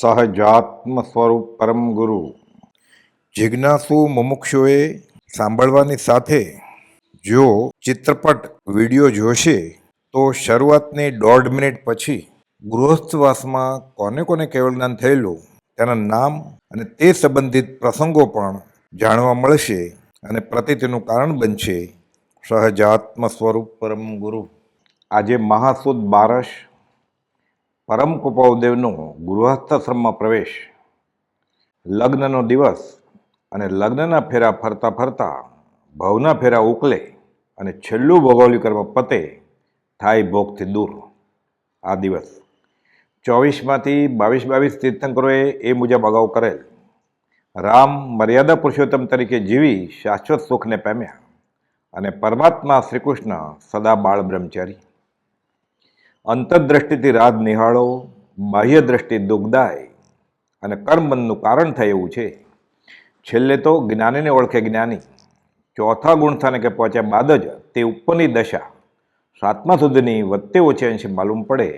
સહજાત્મ સ્વરૂપ પરમ ગુરુ. જિજ્ઞાસુ મુમુક્ષુએ સાંભળવાની સાથે જો ચિત્રપટ વીડિયો જોશે તો શરૂઆતની દોઢ મિનિટ પછી ગૃહસ્થવાસમાં કોને કોને કેવળ જ્ઞાન થયેલું તેના નામ અને તે સંબંધિત પ્રસંગો પણ જાણવા મળશે અને પ્રતિતિનું કારણ બનશે. સહજાત્મ સ્વરૂપ પરમ ગુરુ. આજે મહાસુદ બારસ પરમ કૃપાદેવનો ગૃહસ્થાશ્રમમાં પ્રવેશ, લગ્નનો દિવસ અને લગ્નના ફેરા ફરતા ફરતા, ભવના ફેરા ઉકલે અને છેલ્લું ભોગવલી કર્મ પતે થાય ભોગથી દૂર. આ દિવસ ચોવીસમાંથી બાવીસ બાવીસ તીર્થંકરોએ એ મુજબ અગાઉ કરેલ. રામ મર્યાદા પુરુષોત્તમ તરીકે જીવી શાશ્વત સુખને પામ્યા અને પરમાત્મા શ્રીકૃષ્ણ સદા બાળ બ્રહ્મચારી અંતરદ્રષ્ટિથી રાગ નિહાળો, બાહ્ય દ્રષ્ટિ દુઃખદાય અને કર્મબંધનું કારણ થાય એવું છે. છેલ્લે તો જ્ઞાનીને ઓળખે જ્ઞાની. ચોથા ગુણસ્થાને કે પહોંચ્યા બાદ જ તે ઉપરની દશા. સાતમા સુધીની વધતે ઓછી અંશે માલુમ પડે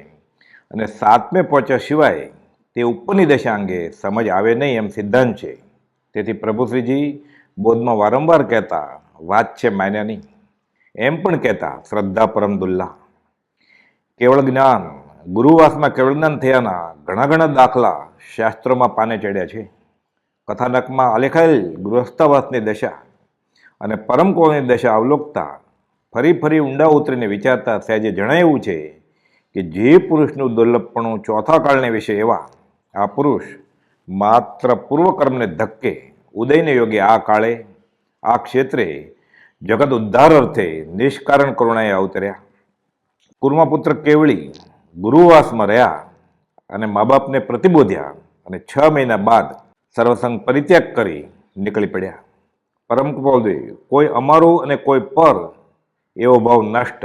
અને સાતમે પહોંચ્યા સિવાય તે ઉપરની દશા અંગે સમજ આવે નહીં એમ સિદ્ધાંત છે. તેથી પ્રભુશ્રીજી બોધમાં વારંવાર કહેતા, વાત છે માન્યાની. એમ પણ કહેતા, શ્રદ્ધા પરમ દુલ્લા. કેવળ જ્ઞાન, ગુરુવાસમાં કેવળ જ્ઞાન થયાના ઘણા ઘણા દાખલા શાસ્ત્રોમાં પાને ચડ્યા છે. કથાનકમાં આલેખાયેલ ગૃહસ્થાવાસની દશા અને પરમ કોળની દશા અવલોકતા ફરી ફરી ઊંડા ઉતરીને વિચારતા સહેજે જણાવ્યું છે કે જે પુરુષનું દુર્લભપણું ચોથા કાળને વિશે એવા આ પુરુષ માત્ર પૂર્વકર્મને ધક્કે ઉદયને યોગે આ કાળે, આ ક્ષેત્રે જગત ઉદ્ધાર અર્થે નિષ્કારણ કરુણાએ અવતર્યા. કુર્માપુત્ર કેવળી ગુરુવાસમાં રહ્યા અને મા બાપને પ્રતિબોધ્યા અને છ મહિના બાદ સર્વસંગ પરિત્યાગ કરી નીકળી પડ્યા. પરમ કૃપાલદેવ કોઈ અમારું અને કોઈ પર એવો ભાવ નષ્ટ.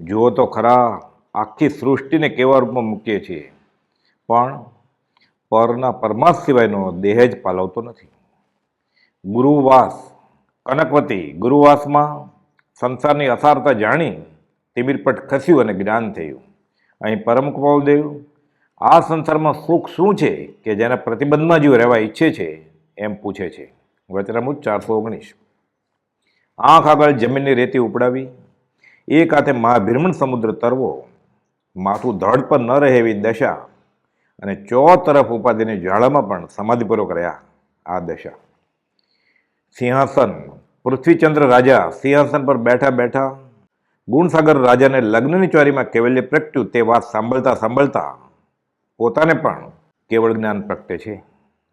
જુઓ તો ખરા, આખી સૃષ્ટિને કેવા રૂપમાં મૂકીએ છીએ. પણ પરના પરમાર્થ સિવાયનો દેહ જ પાલવતો નથી. ગુરુવાસ, કનકવતી ગુરુવાસમાં સંસારની અસારતા જાણી તિમિરપટ ખસ્યું અને જ્ઞાન થયું. અહીં પરમ કૃપાલદેવ આ સંસારમાં સુખ શું છે કે જેના પ્રતિબંધમાં જીવ રહેવા ઈચ્છે છે એમ પૂછે છે. વચરામુજ ચારસો ઓગણીસ. આંખ આગળ જમીનની રેતી ઉપડાવી, એક હાથે મહાભીરમણ સમુદ્ર તરવો, માથું ધડ પર ન રહે એવી દશા અને ચો તરફ ઉપાધિની જ્વાળામાં પણ સમાધિપૂર્વક રહ્યા આ દશા. સિંહાસન, પૃથ્વીચંદ્ર રાજા સિંહાસન પર બેઠા બેઠા ગુણસાગર રાજાને લગ્નની ચોરીમાં કેવલ્ય પ્રગટ્યું તે વાત સાંભળતા સાંભળતા પોતાને પણ કેવળ જ્ઞાન પ્રગટે છે.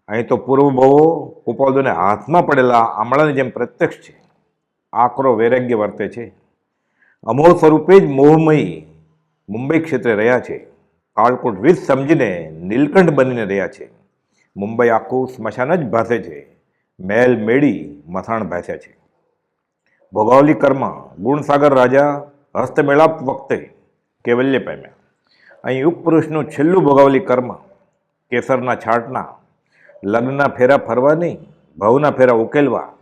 અહીં તો પૂર્વભવો કુપાલદોને હાથમાં પડેલા આમળાની જેમ પ્રત્યક્ષ છે. આકરો વૈરાગ્ય વર્તે છે. અમોલ સ્વરૂપે જ મોહમયી મુંબઈ ક્ષેત્રે રહ્યા છે. કાળકૂટ વિધ સમજીને નીલકંઠ બનીને રહ્યા છે. મુંબઈ આખું સ્મશાન જ ભાસે છે. મહેલ મેળી મથાણ ભાસ્યા છે. ભોગાવલી કર્મ, ગુણસાગર રાજા, હસ્તમેળાપ વખતે કેવલ્ય પામ્યા. અહીં ઉપપુરુષનું છેલ્લું ભોગાવલી કર્મ, કેસરના છાટના, લગ્નના ફેરા ફરવાની, ભાવના ફેરા ઉકેલવા,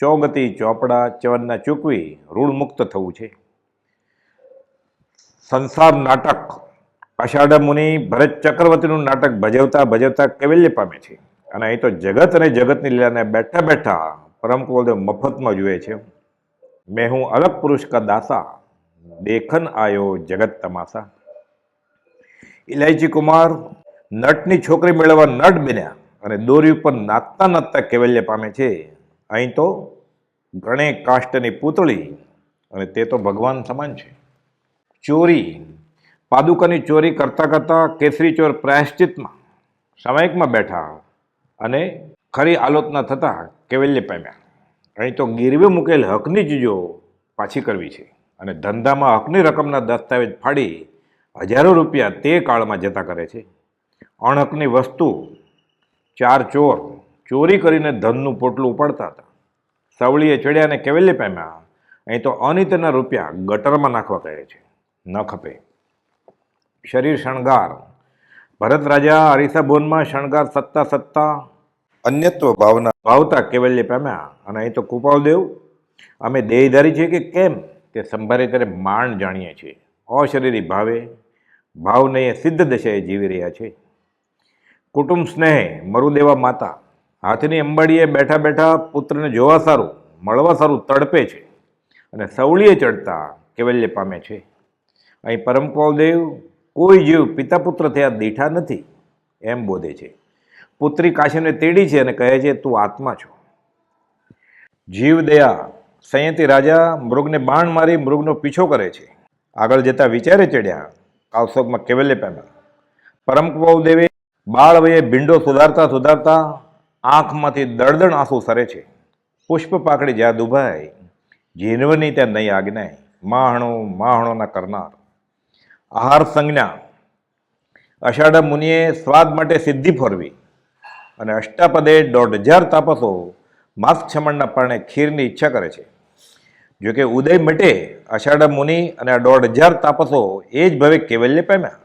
ચોગતી, ચોપડા, ચવનના ચૂકવી ઋણ મુક્ત થવું છે. સંસાર નાટક અષાઢ મુનિ ભરત ચક્રવર્તીનું નાટક ભજવતા ભજવતા કેવલ્ય પામે છે. અને અહીં તો જગત અને જગતની લીલાને બેઠા બેઠા પરમ કુલદેવ મફતમાં જુએ છે. મેં હું અલગ પુરુષ કા દાસા દેખન આયો જગત તમાસા ઇલાયચી કુમાર, નટની છોકરી મેળવવા નટ બન્યા અને દોરી ઉપર નાચતા નાચતા કેવલ્ય પામે છે. અહીં તો ગણે કાષ્ટની પૂતળી અને તે તો ભગવાન સમાન છે. ચોરી, પાદુકાની ચોરી કરતાં કરતાં કેસરી ચોર પ્રાયશ્ચિતમાં, સામાયિકમાં બેઠા અને ખરી આલોચના થતાં કેવલ્ય પામ્યા. અહીં તો ગીરવે મૂકેલ હકની ચીજો પાછી કરવી છે. અને ધંધામાં હકની રકમના દસ્તાવેજ ફાડી હજારો રૂપિયા તે કાળમાં જતા કરે છે. અણહકની વસ્તુ, ચાર ચોર, ચોરી કરીને ધનનું પોટલું ઉપાડતા હતા. સવળીએ ચડ્યા અને કેવેલે પામ્યા, અહીં તો અનિતના રૂપિયા ગટરમાં નાખવા કહે છે. ન ખપે. શરીર શણગાર. ભરત રાજા અરીસા ભુવનમાં શણગાર સત્તા સત્તા. અન્યત્વ ભાવના ભાવતા કેવલ્ય પામ્યા અને અહીં તો કૃપાલદેવ, અમે દેહધારી છીએ કે કેમ? તે સંભારે ત્યારે માણ જાણીએ છીએ. અશરીરી ભાવે, ભાવને સિદ્ધ દશાએ જીવી રહ્યા છે. કુટુંબ સ્નેહ, મરુદેવા માતા, હાથની અંબાડીએ બેઠા બેઠા પુત્રને જોવા સારું, મળવા સારું તડપે છે. અને સવળીએ ચડતા કેવલ્ય પામે છે. અહીં પરમપાલદેવ કોઈ જીવ પિતા પુત્ર થયા દીઠા નથી, એમ બોધે છે. પુત્રી કાશીને તેડી છે અને કહે છે, તું આત્મા છો. જીવ દયા, સંયતી રાજા મૃગને બાણ મારી મૃગનો પીછો કરે છે. આગળ જતા વિચારે ચડ્યા, કાવસોકમાં કેવલ્ય પામ્યા પરમકુભાવ દેવે બાળ વયે ભીંડો સુધારતા સુધારતા આંખમાંથી દળદણ આંસુ સરે છે. પુષ્પ પાકડી જ્યાં દુભાઈ જીનવની ત્યાં નહીં આજ્ઞાય. માહણો, માહણોના કરનાર. આહાર સંજ્ઞા. અષાઢ મુનિએ સ્વાદ માટે સિદ્ધિ ફરવી. અને અષ્ટાપદે દોઢ હજાર તાપસો માસ ક્ષમણના પારણે ખીરની ઈચ્છા કરે છે. જોકે ઉદય મટે અષાઢ મુનિ અને દોઢ હજાર તાપસો એ જ ભવે કેવલ્ય પામ્યા.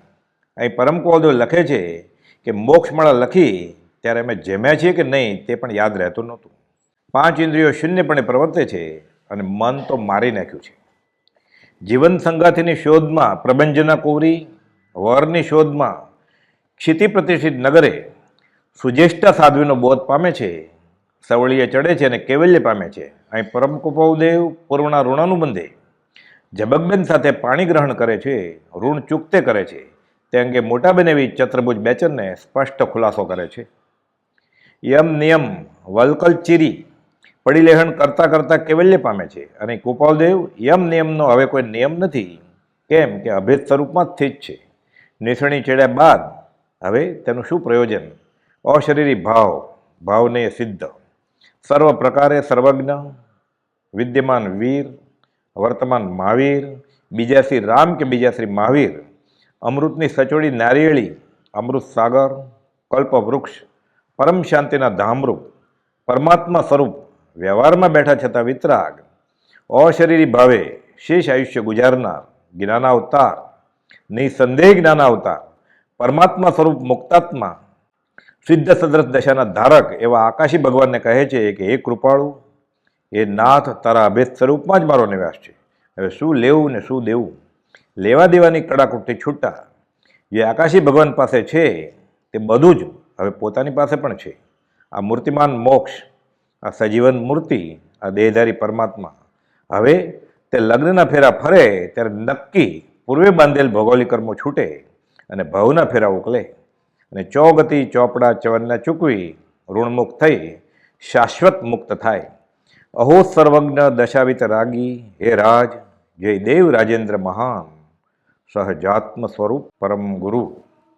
અહીં પરમકોદેવ લખે છે કે મોક્ષમાળા લખી ત્યારે અમે જમ્યા છીએ કે નહીં તે પણ યાદ રહેતું નહોતું. પાંચ ઇન્દ્રિયો શૂન્યપણે પ્રવર્તે છે અને મન તો મારી નાખ્યું છે. જીવન સંગાથીની શોધમાં, પ્રબંજના કોરી વરની શોધમાં ક્ષિતિ પ્રતિષ્ઠિત નગરે સુજેષ્ઠા સાધ્વીનો બોધ પામે છે. સવળીએ ચડે છે અને કેવલ્ય પામે છે. અહીં પરમ કુપવદેવ પૂર્વના ઋણાનુબંધે જબકબેન સાથે પાણી ગ્રહણ કરે છે, ઋણ ચૂકતે કરે છે. તે અંગે મોટાબેન એવી ચત્રભુજ બેચરને સ્પષ્ટ ખુલાસો કરે છે. યમ નિયમ વલકલ ચીરી પડીલેહણ કરતાં કરતાં કેવલ્ય પામે છે. અને કુપાલદેવ યમ નિયમનો હવે કોઈ નિયમ નથી. કેમ કે અભેદ સ્વરૂપમાં સ્થિત છે. નિસણી ચડ્યા બાદ હવે તેનું શું પ્રયોજન? અશરીરી ભાવ, ભાવને સિદ્ધ. સર્વ પ્રકારે સર્વજ્ઞ, વિદ્યમાન વીર, વર્તમાન મહાવીર, બીજા શ્રી રામ કે બીજા શ્રી મહાવીર, અમૃતની સચોડી નારિયેળી, અમૃત સાગર કલ્પવૃક્ષ પરમ શાંતિના ધામરૂપ, પરમાત્મા સ્વરૂપ, વ્યવહારમાં બેઠા છતાં વિતરાગ, અશરીરી ભાવે શેષ આયુષ્ય ગુજારનાર, જ્ઞાનાવતાર, નિસંદેહ જ્ઞાનાવતાર, પરમાત્મા સ્વરૂપ મુક્તાત્મા સિદ્ધ સદ્રસ દશાના ધારક એવા આકાશી ભગવાનને કહે છે કે, હે કૃપાળુ એ નાથ, તારા અભેદ સ્વરૂપમાં જ મારો નિવાસ છે. હવે શું લેવું ને શું દેવું? લેવા દેવાની કડાકૂટથી છૂટા. જે આકાશી ભગવાન પાસે છે, તે બધું જ હવે પોતાની પાસે પણ છે. આ મૂર્તિમાન મોક્ષ, આ સજીવન મૂર્તિ, આ દેહધારી પરમાત્મા. હવે તે લગ્નના ફેરા ફરે, ત્યારે નક્કી પૂર્વે બાંધેલ ભૌગોલિક કર્મો છૂટે અને ભવના ફેરા ઉકલે. અને ચોગતી ચોપડા ચવનને ચૂકવી ઋણમુક્ત થઈ શાશ્વત મુક્ત થાય. અહો સર્વજ્ઞ દશાવિત રાગી, હે રાજ, જય દેવ રાજેન્દ્ર મહાન, સહજાત્મ સ્વરૂપ પરમ ગુરુ.